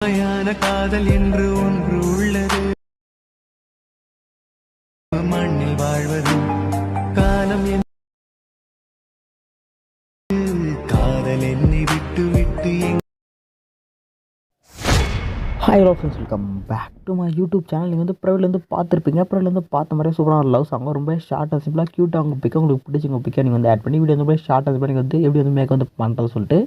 உண்மையான காதல் என்று ஒன்று உள்ளது. மண்ணில் வாழ்வது hi hello friends welcome back to my YouTube channel நீங்கள் வந்து ப்ரைவேட்லேருந்து பார்த்துருப்பீங்க. ப்ரைவேட்லேருந்து பார்த்த மாதிரியே சூப்பராக லவ் சாங் ரொம்ப ஷார்ட் அண்ட் சிம்பிளாக க்யூட்டாக அவங்க பிக்க உங்களுக்கு பிடிச்சி உங்கள் பிக்கை நீங்கள் வந்து ஆட் பண்ணி வீடியோ வந்து ஷார்ட் அண்ட் சிம்பிளாக நீங்கள் வந்து எப்படி வந்து மேக் வந்து பண்ணுறது சொல்லிட்டு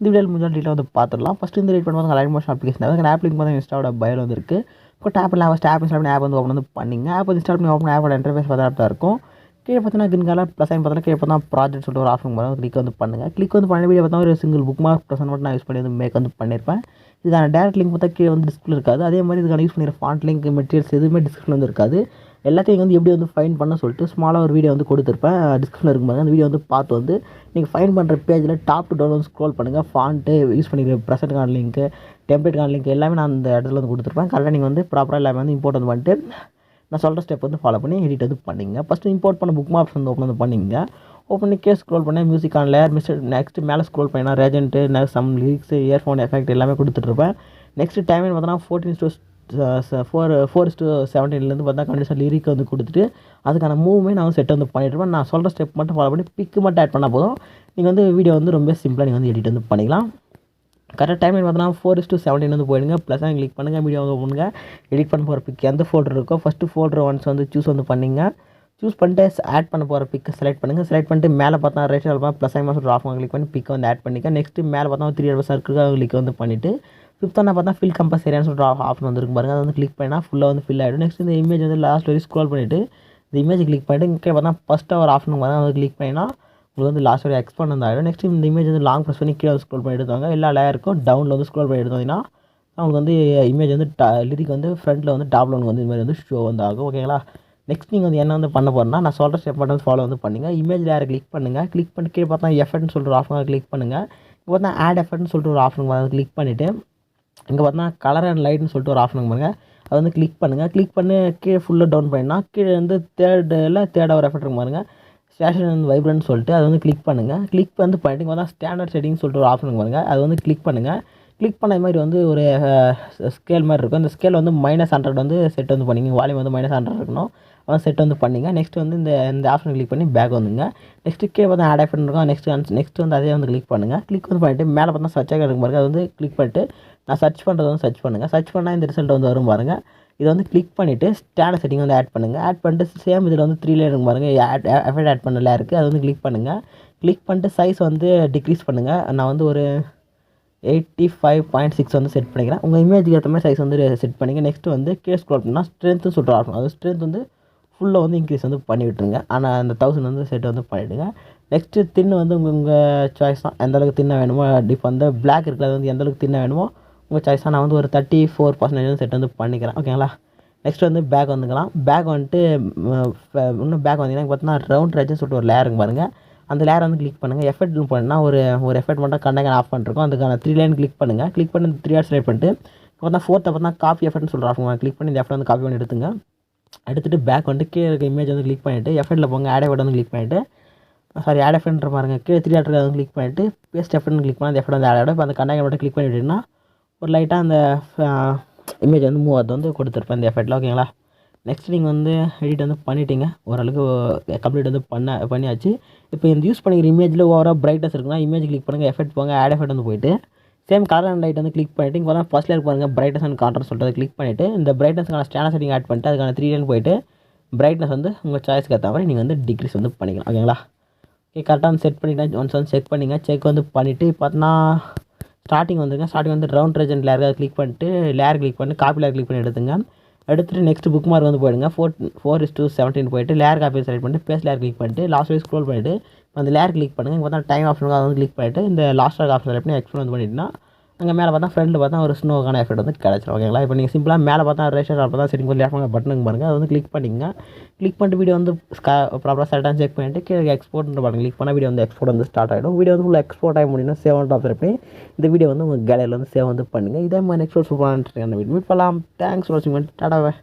இந்த வீடியோ முடிஞ்சால் டீட்டெயில் வந்து பார்த்துடலாம். ஃபஸ்ட்டு இந்த ரேட் பண்ணுவாங்க லைன் மோஷன் அப்ளிகேஷன் அதுக்கு ஆப் லிங்க் பார்த்தா இன்ஸ்டாவோட பயல் வந்து இருக்குது இப்போ டேப் இல்லை ஃபஸ்ட் ஆப் இன்ஸ்டால் பண்ணி ஆப் வந்து ஓப்பன் வந்து பண்ணிங்க. ஆப் வந்து இன்ஸ்டால் பண்ணி ஓப்பன் ஆப்போட இன்டர்ஃபேஸ் பார்த்தா தான் இருக்கும். கீழே பார்த்தீங்கன்னா கிரீன் கலர் ப்ளஸ் சைன் பார்த்தா கீழே பார்த்தா ப்ராஜெக்ட் சொல்லிட்டு ஒரு ஆப்ஷன் வரும். கிளிக் வந்து பண்ணுங்கள் கிளிக் வந்து பண்ண வீடியோ பார்த்தா ஒரு சிங்கிள் புக் மார்க் ப்ளஸ் மட்டும் நான் யூஸ் பண்ணி வந்து மேக் வந்து பண்ணியிருப்பேன் இதுக்கான டேரக்ட் லிங்க் பார்த்தா கீழே வந்து டிஸ்பிளே இருக்காது. அதே மாதிரி இதுக்கான யூஸ் பண்ணிடுற ஃபாண்ட் லிங்க் மெட்டீரியல்ஸ் எதுவுமே டிஸ்கிரிப்ஷன் வந்து இருக்காது. எல்லாத்தையும் வந்து எப்படி வந்து ஃபைன் பண்ண சொல்லிட்டு ஸ்மாலாக ஒரு வீடியோ வந்து கொடுத்துருப்பேன். டிஸ்கிரிப்ஷனில் இருக்கும்போது அந்த வீடியோ வந்து பார்த்து வந்து நீங்கள் ஃபைன் பண்ணுற பேஜில் டாப் டு டவுன் வந்து ஸ்க்ரோல் பண்ணுங்கள் ஃபாண்ட்டு யூஸ் பண்ணிக்கிற present card link template card link எல்லாமே நான் அந்த இடத்துல வந்து கொடுத்துருப்பேன். கரெக்டாக நீங்கள் வந்து ப்ராப்பராக எல்லாமே வந்து இம்போர்ட் வந்து பண்ணிட்டு நான் சொல்கிற ஸ்டெப் வந்து ஃபாலோ பண்ணி எடிட் வந்து பண்ணிங்க. ஃபஸ்ட்டு இம்போர்ட் பண்ண புக் மார்க்ஸ் வந்து ஓப்பன் வந்து பண்ணிங்க. ஓப்பன் பண்ணி கே ஸ்க்ரோல் பண்ணேன் music on layer mister next மேலே ஸ்க்ரோல் பண்ணினா ரேஜென்ட்டு next some lyrics earphone effect எல்லாமே கொடுத்துட்ருப்பேன் நெக்ஸ்ட் டைம் பார்த்தோன்னா fourteen to four four to செவன்டீன்லேருந்து பார்த்தா கண்டிஷன் லிரிக் வந்து கொடுத்துட்டு அதுக்கான மூவ்மே நான் வந்து செட் வந்து பண்ணிட்டுருப்பேன் நான் சொல்கிற ஸ்டெப் மட்டும் ஃபாலோ பண்ணி பிக்கு மட்டும் ஆட் பண்ணால் போதும். நீங்கள் வந்து வீடியோ வந்து ரொம்ப சிம்பிளாக நீங்கள் வந்து எடிட் வந்து பண்ணிக்கலாம். கரெக்ட் டைம் பார்த்தோன்னா ஃபோர் இஸ் டூ செவன்டீன் வந்து போயிடுங்க. ப்ளஸ் கிளிக் பண்ணுங்கள் வீடியோ வந்து பண்ணுங்கள் எடிட் பண்ண போகிற பிக் எந்த ஃபோல்டர் இருக்கோ ஃபஸ்ட்டு ஃபோல்டர் ஒன்ஸ் வந்து சூஸ் வந்து பண்ணிங்க. சூஸ் பண்ணிட்டு ஆட் பண்ண போகிற பிக்கை செலக்ட் பண்ணுங்கள் செலக்ட் பண்ணிட்டு மேலே பார்த்தா ரைட் சைடில் ப்ளஸ் ஆகி சொல்லிட்டு ஆஃப் கிளிக் பண்ணி பிக்கை வந்து ஆட் பண்ணிக்க. நெக்ஸ்ட்டு மேலே பார்த்தா த்ரீ ஹவர் சர்க்கிள் கிளிக் வந்து பண்ணிவிட்டு ஃபிஃப்த்தான பார்த்தா ஃபில் கம்பஸ் ஏரியான்னு சொல்லிட்டு ஆப்ஷன் வந்துருக்கு பாருங்கள் அதை வந்து கிளிக் பண்ணால் ஃபுல்லாக வந்து ஃபில் ஆகிடும் நெக்ஸ்ட் இந்த இமேஜ் வந்து லாஸ்ட் வரைக்கும் ஸ்க்ரோல் பண்ணிவிட்டு இந்த இமேஜ் கிளிக் பண்ணிட்டு இங்கே பார்த்தா ஃபஸ்ட்டாக ஒரு ஆப்ஷன் பார்த்தா அதை கிளிக் பண்ணினா உங்களுக்கு வந்து லாஸ்ட் வரை எக்ஸ்பாண்ட் வந்து ஆகிடும் நெக்ஸ்ட் இந்த இமேஜ் வந்து லாங் ப்ரெஸ் பண்ணி கீழே ஸ்க்ரோல் பண்ணி எடுத்தாங்க எல்லா லேயருக்கும் டவுனில் வந்து ஸ்க்ரோல் பண்ணி எடுத்தோம்னா அவங்களுக்கு வந்து இமேஜ் வந்து லிரிக் வந்து ஃப்ரண்ட்டில் வந்து டாப்பில் வந்து இந்த மாதிரி வந்து ஷோ வந்து ஆகும் ஓகேங்களா நெக்ஸ்ட் நீங்கள் வந்து என்ன வந்து பண்ண போகிறேன்னா நான் சொல்கிற ஸ்டெப் மட்டும் ஃபாலோ வந்து பண்ணுங்க. இமேஜ் லேயரை கிளிக் பண்ணுங்கள் கிளிக் பண்ணி கீழே பார்த்தா எஃபர்ட்னு சொல்லிட்டு ஒரு ஆப்ஷன் கிளிக் பண்ணுங்கள் இப்போ பார்த்தா ஆட் எஃபர்ட்னு சொல்லிட்டு ஒரு ஆப்ஷன் வந்து கிளிக் பண்ணிவிட்டு இங்கே பார்த்தா கலர் அண்ட் லைட்னு சொல்லிட்டு ஒரு ஆப்ஷன் பாருங்கள் அதை வந்து கிளிக் பண்ணுங்கள் கிளிக் பண்ணி கீழே ஃபுல்லாக டவுன் பண்ணினா கீழே வந்து தேர்டில் தேர்ட் ஒரு எஃபெக்ட் இருக்கும் பாருங்கள் ஸ்டேஷன் வந்து வைப்ரன்ட் சொல்லிட்டு அதை வந்து கிளிக் பண்ணுங்கள் கிளிக் வந்து பண்ணிட்டு வந்தால் பார்த்தா ஸ்டாண்டர்ட் செட்டிங் சொல்லிட்டு ஒரு ஆப்ஷன் பாருங்கள் அதை வந்து கிளிக் பண்ணுங்கள் கிளிக் பண்ண மாதிரி வந்து ஒரு ஸ்கேல் மாதிரி இருக்கும். அந்த ஸ்கேல் வந்து மைனஸ் ஹண்ட்ரட் வந்து செட் வந்து பண்ணிங்க வால்யூம் வந்து மைனஸ் ஹண்ட்ரட் இருக்கணும். செட் வந்து பண்ணிங்க. நெக்ஸ்ட் வந்து இந்த இந்த ஆப்ஷன் கிளிக் பண்ணி பேக் வந்துங்க. நெக்ஸ்ட் கே பார்த்தா ஆட் ஆஃப் இருக்கும். நெக்ஸ்ட் நெக்ஸ்ட் வந்து அதே வந்து கிளிக் பண்ணுங்கள் கிளிக் வந்து பண்ணிட்டு மேலே பார்த்தா சர்ச் இருக்கும் பாருங்க. அது வந்து கிளிக் பண்ணிட்டு நான் சர்ச் பண்ணுறது வந்து சர்ச் பண்ணுங்கள் சர்ச் பண்ணால் இந்த ரிசல்ட் வந்து வரும் பாருங்கள் இதை வந்து கிளிக் பண்ணிவிட்டு ஸ்டாண்டர்ட் செட்டிங் வந்து ஆட் பண்ணுங்கள் ஆட் பண்ணிட்டு சேம் இதில் வந்து த்ரீ லேயர் பாருங்கள் ஆட் எஃபெக்ட் ஆட் பண்ண இருக்குது அது வந்து கிளிக் பண்ணுங்கள் கிளிக் பண்ணிட்டு சைஸ் வந்து டிக்ரீஸ் பண்ணுங்கள் நான் வந்து ஒரு எயிட்டி ஃபைவ் பாயிண்ட் சிக்ஸ் வந்து செட் பண்ணிக்கிறேன். உங்கள் இமேஜுக்கு ஏற்ற மாதிரி சைஸ் வந்து செட் பண்ணிங்க. நெக்ஸ்ட் வந்து கே ஸ்க்ரோல் பண்ணால் ஸ்ட்ரென்த்து சொல்கிற ஆப்ஷன் அது ஸ்ட்ரென்த் வந்து ஃபுல்லாக வந்து இன்க்ரீஸ் வந்து பண்ணிவிட்டுருங்க ஆனால் அந்த தௌசண்ட் வந்து செட் வந்து பண்ணிவிடுங்க நெக்ஸ்ட்டு தின்னு வந்து உங்கள் உங்கள் சாய்ஸ் தான். எந்தளவுக்கு தின்ன வேணுமோ டிஃப் வந்து பிளாக் இருக்கிறது வந்து எந்த அளவுக்கு தின்ன வேணுமோ உங்கள் சாய்ஸ் தான். நான் வந்து ஒரு தேர்ட்டி ஃபோர் பர்சன்டேஜ் வந்து செட் வந்து பண்ணிக்கிறேன். ஓகேங்களா நெக்ஸ்ட் வந்து பேக் வந்துக்கலாம். பேக் வந்துட்டு இன்னும் பேக் வந்தீங்கன்னா பார்த்தீங்கன்னா ரவுண்ட் ரேஜ்னு சொல்லிட்டு ஒரு லேயருங்க பாருங்கள் அந்த லேயர் வந்து கிளிக் பண்ணுங்கள் எஃபெக்ட் பண்ணால் ஒரு ஒரு எஃபெக்ட் மட்டும் கண்டங்க ஆஃப் பண்ணிருக்கோம். அதுக்கான த்ரீ லைன் கிளிக் பண்ணுங்கள் கிளிக் பண்ணி த்ரீ ஆர் செலக்ட் பண்ணிட்டு பார்த்தா ஃபோர்த்தை பார்த்தா அப்போ காப்பி எஃபெக்ட்னு சொல்கிற ஆஃப் கிளிக் பண்ணி இந்த எஃபெக்ட் வந்து காப்பி பண்ணி எடுத்துங்க. எடுத்துகிட்டு பேக் வந்து கீழே இருக்க இமேஜ் வந்து கிளிக் பண்ணிவிட்டு எஃபெக்ட்டில் போங்க ஆட் எஃபெக்ட் வந்து கிளிக் பண்ணிவிட்டு சாரி ஆட் எஃபெக்ட்ன்ற பாருங்க கீழே த்ரீ ஆட் வந்து கிளிக் பண்ணிவிட்டு பேஸ்ட் எஃபெக்ட் கிளிக் பண்ணி அந்த எஃபெக்ட் வந்து ஆட் ஆகிடும் இப்போ அந்த கண்டாக்ட் மட்டும் கிளிக் பண்ணிவிட்டீங்கன்னா ஒரு லைட்டாக அந்த இமேஜ் வந்து மூவ் வந்து கொடுத்துருப்பேன் இந்த எஃபெக்ட்டில் ஓகேங்களா நெக்ஸ்ட் நீங்கள் வந்து எடிட் வந்து பண்ணிட்டீங்க ஓரளவுக்கு கம்ப்ளீட் வந்து பண்ண பண்ணியாச்சு. இப்போ இந்த யூஸ் பண்ணிக்கிற இமேஜில் ஓவராக பிரைட்னஸ் இருக்குன்னா இமேஜ் கிளிக் பண்ணுங்கள் எஃபெக்ட் போங்க ஆட் எஃபெக்ட் வந்து போயிட்டு சேம் கலர் அண்ட் லைட் வந்து கிளிக் பண்ணிவிட்டு இங்கே பார்த்தா ஃபஸ்ட் லேயர் பாருங்கள் பிரைட்னஸ் அண்ட் கான்ட்ராஸ்ட் சொல்லிட்டு கிளிக் பண்ணிவிட்டு இந்த பிரைட்னஸ்க்கான ஸ்டாண்டர் செட்டிங் ஆட் பண்ணிட்டு அதுக்கான த்ரீ லைன் போயிட்டு பிரைட்னஸ் வந்து உங்கள் சாய்ஸ்க்கு ஏற்ற மாதிரி நீங்கள் வந்து டிக்ரீஸ் வந்து பண்ணிக்கலாம். ஓகேங்களா ஓகே கரெக்டாக வந்து செட் பண்ணிட்டேன். ஒன்ஸ் வந்து செக் பண்ணிங்க செக் வந்து பண்ணிவிட்டு பார்த்தீங்கன்னா ஸ்டார்டிங் வந்துருங்க. ஸ்டார்டிங் வந்து ரவுண்ட் ரேஜன் லேயர் கிளிக் பண்ணிட்டு லேயர் கிளிக் பண்ணி காப்பி லேயர் கிளிக் பண்ணி எடுத்துங்க. எடுத்துகிட்டு நெக்ஸ்ட் புக் மார்க் வந்து போயிடுங்க. Four four is two seventeen போயிட்டு லேயர் காப்பி செலக்ட் பண்ணிட்டு பேஸ் லேயர் கிளிக் பண்ணிட்டு லாஸ்ட் வரைக்கும் ஸ்க்ரோல் பண்ணிவிட்டு அந்த லேயர் கிளிக் பண்ணுங்கள் இங்கே பார்த்தா டைம் ஆஃப்னு அதை வந்து கிளிக் பண்ணிவிட்டு இந்த லாஸ்ட் ஆப்ஷன் செலக்ட் பண்ணி எக்ஸ்பிளைன் வந்து பண்ணிட்டுனா அங்கே மேலே பார்த்தா ஃப்ரெண்டில் பார்த்தா ஒரு ஸ்னோக்கான எஃபெக்ட் வந்து கிடச்சிரும். ஓகேங்களா இப்போ நீங்கள் சிம்பிளாக மேலே பார்த்தா ரேஷன் அப்போ தான் சரிங்க பண்ணி லேஃப்ட் பட்டனுங்க பாருங்கள் அதை வந்து கிளிக் பண்ணிங்க கிளிக் பண்ணிட்டு வீடியோ வந்து ப்ராப்பராக செட்டாக செக் பண்ணிட்டு கீழே எக்ஸ்போர்ட்ன்ற பாருங்க கிளிக் பண்ணால் வீடியோ வந்து எக்ஸ்போர்ட் வந்து ஸ்டார்ட் ஆகிடும் வீடியோ வந்து ஃபுல்லாக எக்ஸ்போர்ட் ஆகி முடியும் சேவ் வந்து ஆப்ஷன் இந்த வீடியோ வந்து உங்கள் கேலரியில் வந்து சேவ் வந்து பண்ணுங்கள் இதே மாதிரி நெக்ஸ்ட் ஒரு சூப்பரான வீடியோ மீட் பண்ணலாம் தேங்க்ஸ் ஃபார் வாட்சிங் டாடாவே